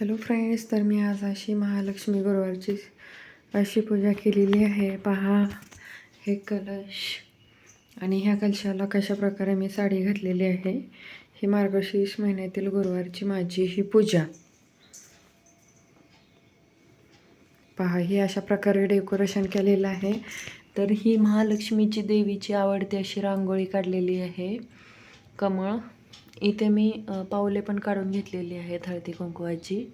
Hello friends तर मी आज अशी महालक्ष्मी गुरुवारची अशी पूजा केलेली आहे. पहा हे कलश आणि ह्या कलशाला कशा प्रकारे मी साडी घातलेली आहे ही मार्गशीर्ष महिन्यातील गुरुवारची माझी ही पूजा. पहा ही अशा प्रकारे डेकोरेशन केलेलं आहे. तर ही महालक्ष्मीची देवीची आवडती अशी रांगोळी काढलेली आहे. कमळ इथे मी पावले पण काढून घेतलेली आहेत हळदी कुंकवाची.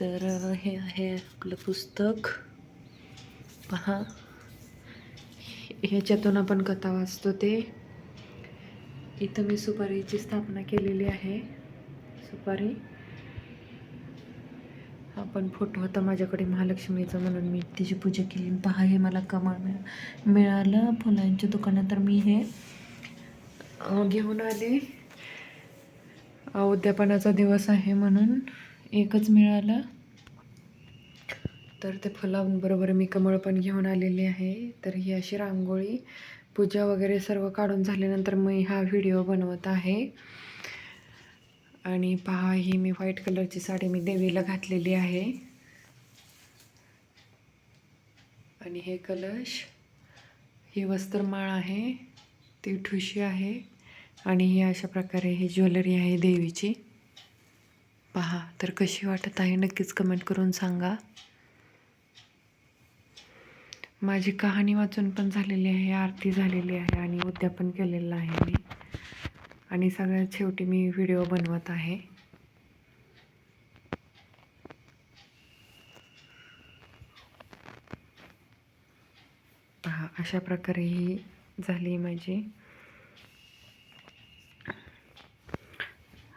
तर हे आहे आपलं पुस्तक. पहा. ह्याच्यातून आपण कथा वाचतो ते. इथं मी सुपारीची स्थापना केलेली आहे. सुपारी. हा पण फोटो होता माझ्याकडे महालक्ष्मीचा म्हणून मी तिची पूजा केली. पहा हे मला कमळ मिळा मिळालं. फुलांच्या दुकानात तर मी हे घेऊन आले. उद्यापनाचा दिवस आहे म्हणून एकच मिळालं. तर ते फुलांबरोबर मी कमळ पण घेऊन आलेली आहे. तर ही अशी रांगोळी पूजा वगैरे सर्व काढून झाल्यानंतर मी हा व्हिडिओ बनवत आहे. आणि पहा ही मी व्हाईट कलरची साडी मी देवीला घातलेली आहे. आणि हे कलश ही वस्त्रमाळ आहे ती ठुशी आहे. आणि ही अशा प्रकारे ही ज्वेलरी आहे देवीची. पहा तर कशी वाटत आहे नक्कीच कमेंट करून सांगा. माझी कहाणी वाचून पण झालेली आहे आरती झालेली आहे आणि उद्यापन केलेलं आहे मी. आणि सगळ्यात शेवटी मी व्हिडिओ बनवत आहे. पहा अशा प्रकारे ही झाली माझी.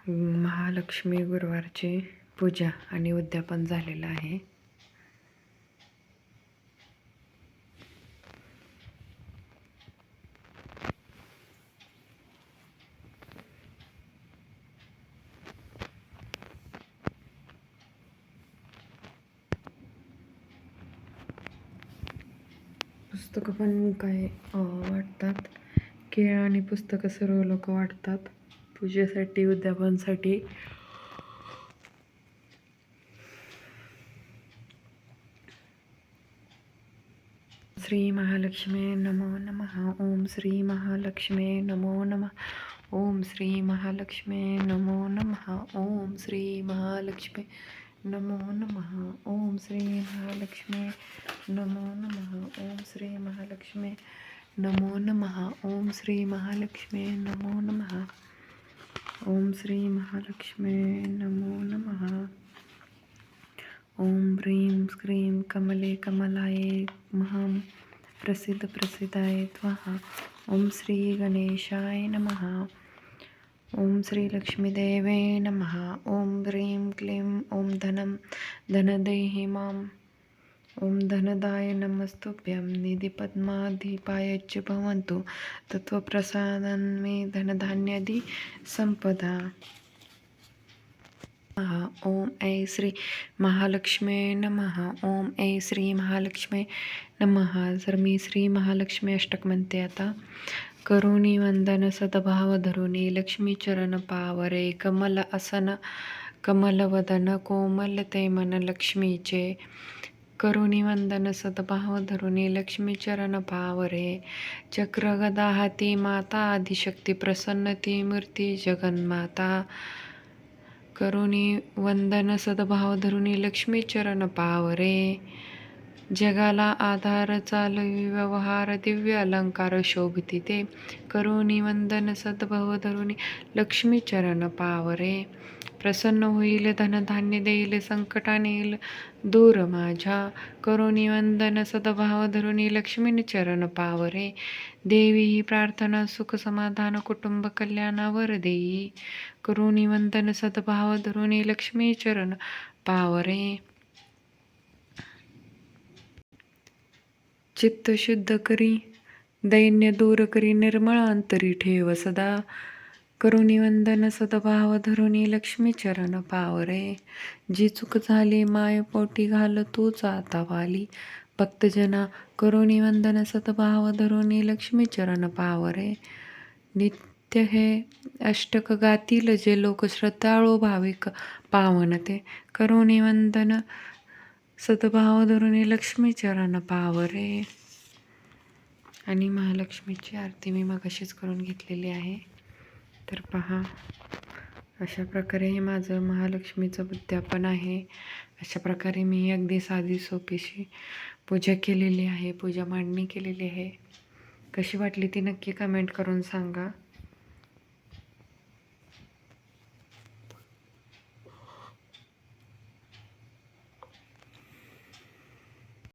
महालक्ष्मी गुरुवारची पूजा आणि उद्यापन झालेलं आहे. पुस्तकं पण काय वाटतात. केळ आणि पुस्तकं सर्व लोक वाटतात. पूजेसाठी उद्यापनसाठी श्री महालक्ष्मी नमो नम. ओम श्री महालक्ष्मी नमो नमः. ओम श्री महालक्ष्मी नमो नमः. ओम श्री महालक्ष्मी नमो नमः. ओम श्री महालक्ष्मी नमो नमः. ओम श्री महालक्ष्मी नमो नम. ओम श्री महालक्ष्मी नमो नमः. ओम श्री महालक्ष्मी नमो नमः। ओम ह्रीं स्क्रीं कमले कमलाये महां प्रसिद्ध प्रसिद्धाय त्वहा ओम श्री गणेशाय नमः। ओम श्री लक्ष्मीदेवे नमः। ओम ह्रीं क्लीं ओम धनं धनदेहि मां ओम धनदाय नमस्तुभ्यं निधिपद्माधिपाय च भवन्तु तत्त्वप्रसादन् मे धनधान्यादि सम्पदा। ॐ ऐ श्री महालक्ष्मी नमः। ॐ ऐ श्री महालक्ष्मी नमः। जर मी श्री महालक्ष्मी अष्टक म्हणते आता करुणी वंदन सद्भाव धरुणी पावरे कमल आसन कमलवदन कोमलते मन लक्ष्मीचे करुणी वंदन सद्भाव धरुणी लक्ष्मीचरण पावरे। चक्रगदा हाती माता आदिशक्ती प्रसन्न ती मूर्ती जगन्माता। करुणी वंदन सद्भाव धरुणी लक्ष्मीचरण पावरे। जगाला आधार चालवी व्यवहार दिव्य अलंकार शोभती ते करुणी वंदन सद्भव धरुणी लक्ष्मी चरण पावरे. प्रसन्न होईल धनधान्य देईल संकटाने येईल दूर माझ्या. करुणी वंदन सद्भाव धरुणी लक्ष्मीन चरण पावरे. देवी ही प्रार्थना सुख समाधान कुटुंब कल्याणावर देई. करुणी वंदन सद्भाव धरुणी लक्ष्मी चरण पावरे. चित्त शुद्ध करी दैन्य दूर करी निर्मळ अंतरी ठेव सदा. करुणी वंदन सदभाव धरुणी लक्ष्मी चरण पावरे. जी चूक झाली माय पोटी घाल तूच आता वाली. भक्तजना करुणी वंदन सदभाव धरुणी लक्ष्मी चरण पावरे. नित्य हे अष्टक गातील जे लोक श्रद्धाळू भाविक पावन ते करुणी वंदन सद्भाव धरुणी लक्ष्मी चरण पावरे आणि महालक्ष्मीची आरती मी मगाशीच करून घेतलेली आहे. तर पहा अशा प्रकारे हे माझं महालक्ष्मीचं उद्यापन आहे. अशा प्रकारे मी अगदी साधी सोपीशी पूजा केलेली आहे पूजा मांडणी केलेली आहे. कशी वाटली ती नक्की कमेंट करून सांगा.